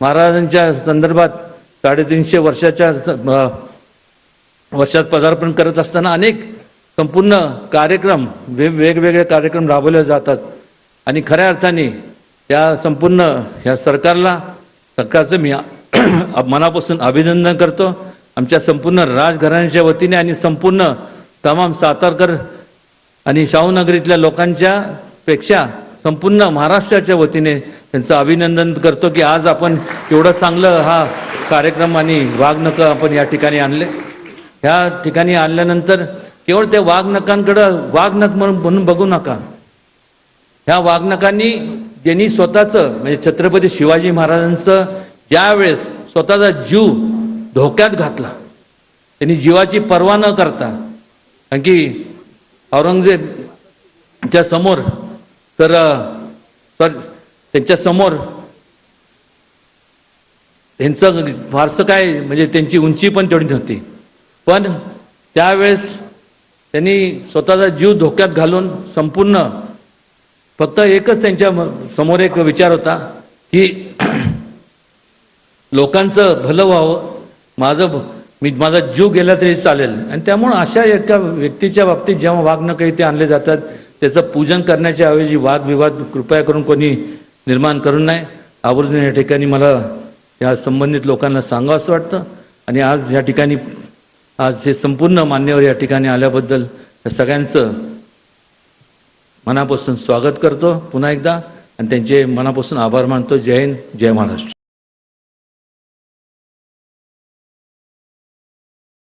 महाराजांच्या संदर्भात साडेतीनशे वर्षाच्या स- वर्षात पदार्पण करत असताना अनेक संपूर्ण कार्यक्रम वेगवेगळे कार्यक्रम राबवले जातात. आणि खऱ्या अर्थाने या संपूर्ण ह्या सरकारला सरकारचं मी मनापासून अभिनंदन करतो. आमच्या संपूर्ण राजघराण्याच्या वतीने आणि संपूर्ण तमाम सातारकर आणि शाहूनगरीतल्या लोकांच्या पेक्षा संपूर्ण महाराष्ट्राच्या वतीने त्यांचं अभिनंदन करतो की आज आपण एवढं चांगलं हा कार्यक्रम आणि वाघनकं आपण या ठिकाणी आणले. ह्या ठिकाणी आणल्यानंतर केवळ त्या वाघनकांकडं वाघनक म्हणून म्हणून बघू नका. ह्या वाघनकांनी ज्यांनी स्वतःचं म्हणजे छत्रपती शिवाजी महाराजांचं ज्यावेळेस स्वतःचा जीव धोक्यात घातला त्यांनी जीवाची पर्वा न करता कारण की औरंगजेबच्या समोर तर सर त्यांच्यासमोर त्यांचं फारसं काय म्हणजे त्यांची उंची पण तेवढी नव्हती. पण त्यावेळेस त्यांनी स्वतःचा जीव धोक्यात घालून संपूर्ण फक्त एकच त्यांच्यासमोर एक विचार होता की लोकांचं भलं व्हावं माझं मी माझा जीव गेला तरी चालेल. आणि त्यामुळं अशा एका व्यक्तीच्या बाबतीत जेव्हा वाघ काही ते आणले जातात त्याचं पूजन करण्याच्या ऐवजी वादविवाद कृपया करून कोणी निर्माण करू नये आवर्जून या ठिकाणी मला या संबंधित लोकांना सांगावं असं वाटतं. आणि आज या ठिकाणी आज हे संपूर्ण मान्यवर या ठिकाणी आल्याबद्दल या सगळ्यांचं मनापासून स्वागत करतो पुन्हा एकदा. आणि त्यांचे मनापासून आभार मानतो. जय हिंद जय महाराष्ट्र.